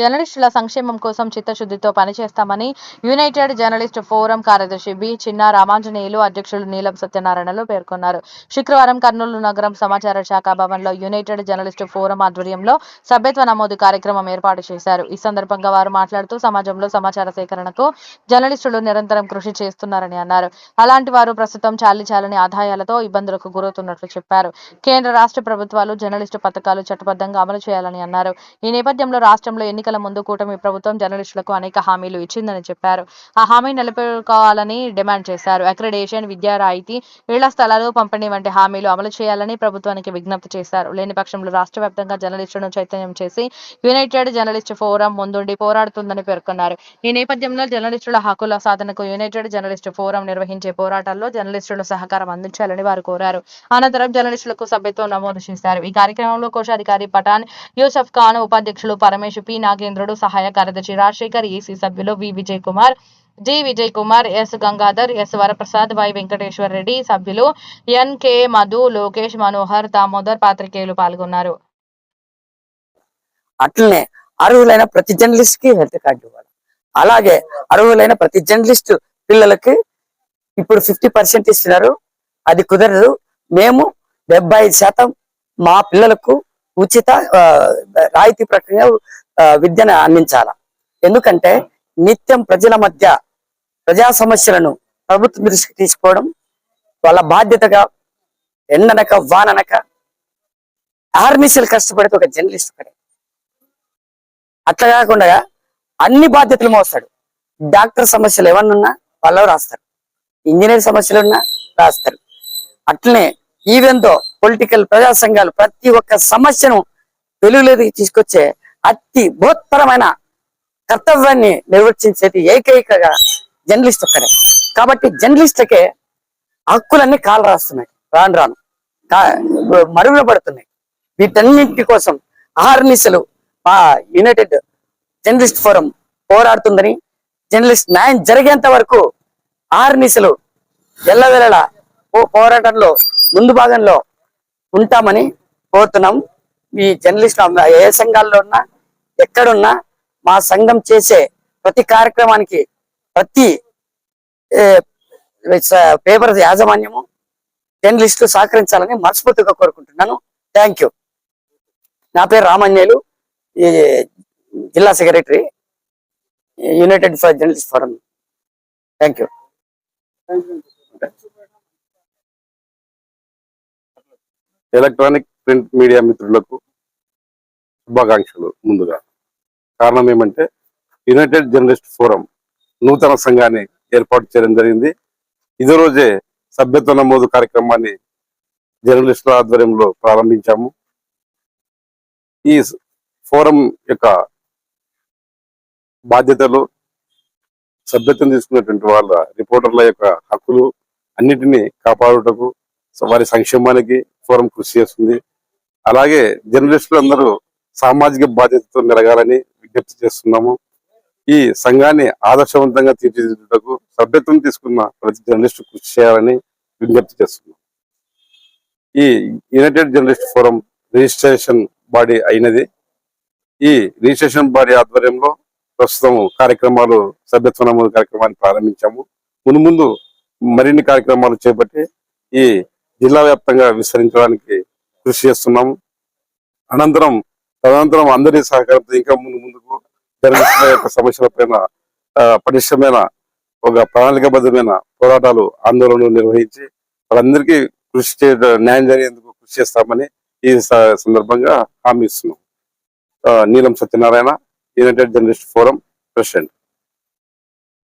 జర్నలిస్టుల సంక్షేమం కోసం చిత్తశుద్ధితో పనిచేస్తామని యునైటెడ్ జర్నలిస్ట్ ఫోరం కార్యదర్శి బి చిన్న రామాంజనేయులు అధ్యక్షులు నీలం సత్యనారాయణలు పేర్కొన్నారు. శుక్రవారం కర్నూలు నగరం సమాచార శాఖ భవన్లో యునైటెడ్ జర్నలిస్ట్ ఫోరం ఆధ్వర్యంలో సభ్యత్వ నమోదు కార్యక్రమం ఏర్పాటు చేశారు. ఈ సందర్భంగా వారు మాట్లాడుతూ సమాజంలో సమాచార సేకరణకు జర్నలిస్టులు నిరంతరం కృషి చేస్తున్నారని అన్నారు. అలాంటి వారు ప్రస్తుతం చాలి చాలని ఆదాయాలతో ఇబ్బందులకు గురవుతున్నట్లు చెప్పారు. కేంద్ర రాష్ట్ర ప్రభుత్వాలు జర్నలిస్టు పథకాలు చట్టబద్ధంగా అమలు చేయాలని అన్నారు. ఈ నేపథ్యంలో రాష్ట్రంలో ఎన్నికల ముందు కూటమి ప్రభుత్వం జర్నలిస్టులకు అనేక హామీలు ఇచ్చిందని చెప్పారు. ఆ హామీ నిలబెట్టుకోవాలని డిమాండ్ చేశారు. అక్రిడేషన్ విద్యా రాయితీ ఇళ్ళ స్థలాలు పంపిణీ వంటి హామీలు అమలు చేయాలని ప్రభుత్వానికి విజ్ఞప్తి చేశారు. లేని పక్షంలో రాష్ట్ర వ్యాప్తంగా జర్నలిస్టులను చైతన్యం చేసి యునైటెడ్ జర్నలిస్ట్ ఫోరం ముందుండి పోరాడుతుందని పేర్కొన్నారు. ఈ నేపథ్యంలో జర్నలిస్టుల హక్కుల సాధనకు యునైటెడ్ జర్నలిస్ట్ ఫోరం నిర్వహించే పోరాటాల్లో జర్నలిస్టులు సహకారం అందించాలని వారు కోరారు. అనంతరం జర్నలిస్టులకు సభ్యత్వం నమోదు చేశారు. ఈ కార్యక్రమంలో కోశాధికారి పఠాన్ యూసఫ్ ఖాన్ ఉపాధ్యక్షులు పరమేశ్ పి నాగేంద్రుడు సహాయ కార్యదర్శి రాజశేఖర్ ఈసీ సభ్యులు V Vijay Kumar G Vijay Kumar S Gangadhar S Varaprasad Y Venkateswara Reddy సభ్యులు ఎన్కే మధు లోకేష్ మనోహర్ దామోదర్ పాత్రికేయులు పాల్గొన్నారు. అట్లనే అర్హులైన ప్రతి జర్నలిస్ట్కి హెల్త్ కార్డు ఇవ్వాలి. అలాగే అర్హులైన ప్రతి జర్నలిస్ట్ పిల్లలకి ఇప్పుడు ఫిఫ్టీ పర్సెంట్ ఇస్తున్నారు. అది కుదరదు. మేము డెబ్బై శాతం మా పిల్లలకు ఉచిత రాయితీ ప్రక్రియ విద్యను అందించాల? ఎందుకంటే నిత్యం ప్రజల మధ్య ప్రజా సమస్యలను ప్రభుత్వం దృష్టికి తీసుకోవడం వాళ్ళ బాధ్యతగా ఎండనక వాననక ఆర్మీసీలు కష్టపడితే ఒక జర్నలిస్ట్ ఒకడే అట్లా కాకుండా అన్ని బాధ్యతలు మోస్తాడు. డాక్టర్ సమస్యలు ఏమన్నా వాళ్ళు రాస్తారు. ఇంజనీర్ సమస్యలు ఉన్నా రాస్తారు. అట్లనే ఈవెన్తో పొలిటికల్ ప్రజా సంఘాలు ప్రతి ఒక్క సమస్యను వెలుగులోకి తీసుకొచ్చే అతి బృహత్తరమైన కర్తవ్యాన్ని నిర్వర్తించేది ఏకైకగా జర్నలిస్ట్ ఒక్కడే. కాబట్టి జర్నలిస్ట్కే హక్కులన్నీ కాలు రాస్తున్నాయి. రాను రాను. కా- మరుగున పడుతున్నాయి. వీటన్నింటి కోసం ఆహర్నిశలు మా యునైటెడ్ జర్నలిస్ట్ ఫోరం పోరాడుతుందని జర్నలిస్ట్ న్యాయం జరిగేంత వరకు ఆహర్నిశలు ఎల్లవెల్లలా పోరాటంలో ముందు భాగంలో ఉంటామని కోరుతున్నాం. ఈ జర్నలిస్ట్ ఏ సంఘాల్లో ఉన్నా ఎక్కడున్నా మా సంఘం చేసే ప్రతి కార్యక్రమానికి ప్రతి పేపర్ యాజమాన్యము జర్నలిస్టులు సహకరించాలని మనస్ఫూర్తిగా కోరుకుంటున్నాను. థ్యాంక్ యూ నా పేరు రామన్యులు ఈ జిల్లా secretary united for journalist forum. Thank you electronic print media మిత్రులకు శుభాకాంక్షలు ముందుగా. కారణం ఏమంటే యునైటెడ్ జర్నలిస్ట్ ఫోరం నూతన సంఘాన్ని ఏర్పాటు చేయడం జరిగింది. ఇదే రోజే సభ్యత్వ నమోదు కార్యక్రమాన్ని జర్నలిస్టుల ఆధ్వర్యంలో ప్రారంభించాము. ఈ ఫోరం యొక్క బాధ్యతలు సభ్యత్వం తీసుకున్నటువంటి వాళ్ళ రిపోర్టర్ల యొక్క హక్కులు అన్నిటినీ కాపాడుటకు వారి సంక్షేమానికి ఫోరం కృషి చేస్తుంది. అలాగే జర్నలిస్టులు అందరూ సామాజిక బాధ్యతతో మెరగాలని విజ్ఞప్తి చేస్తున్నాము. ఈ సంఘాన్ని ఆదర్శవంతంగా తీర్చిదిద్దుటకు సభ్యత్వం తీసుకున్న ప్రతి జర్నలిస్టు కృషి చేయాలని విజ్ఞప్తి చేస్తున్నాం. ఈ united journalist forum registration body అయినది. ఈ రిజిస్ట్రేషన్ బాడీ ఆధ్వర్యంలో ప్రస్తుతం కార్యక్రమాలు సభ్యత్వ నమోదు కార్యక్రమాన్ని ప్రారంభించాము. ముందు ముందు మరిన్ని కార్యక్రమాలు చేపట్టి ఈ జిల్లా వ్యాప్తంగా విస్తరించడానికి కృషి చేస్తున్నాము. అనంతరం తదనంతరం అందరి సహకారంతో ఇంకా ముందు ముందుకు జరుగుతున్న యొక్క సమస్యలపైన పటిష్టమైన ఒక ప్రణాళికబద్ధమైన పోరాటాలు ఆందోళనలు నిర్వహించి వాళ్ళందరికీ కృషి చే న్యాయం జరిగేందుకు కృషి చేస్తామని ఈ సందర్భంగా హామీ ఇస్తున్నాం. Neelam Satyanarayana united journalist forum president.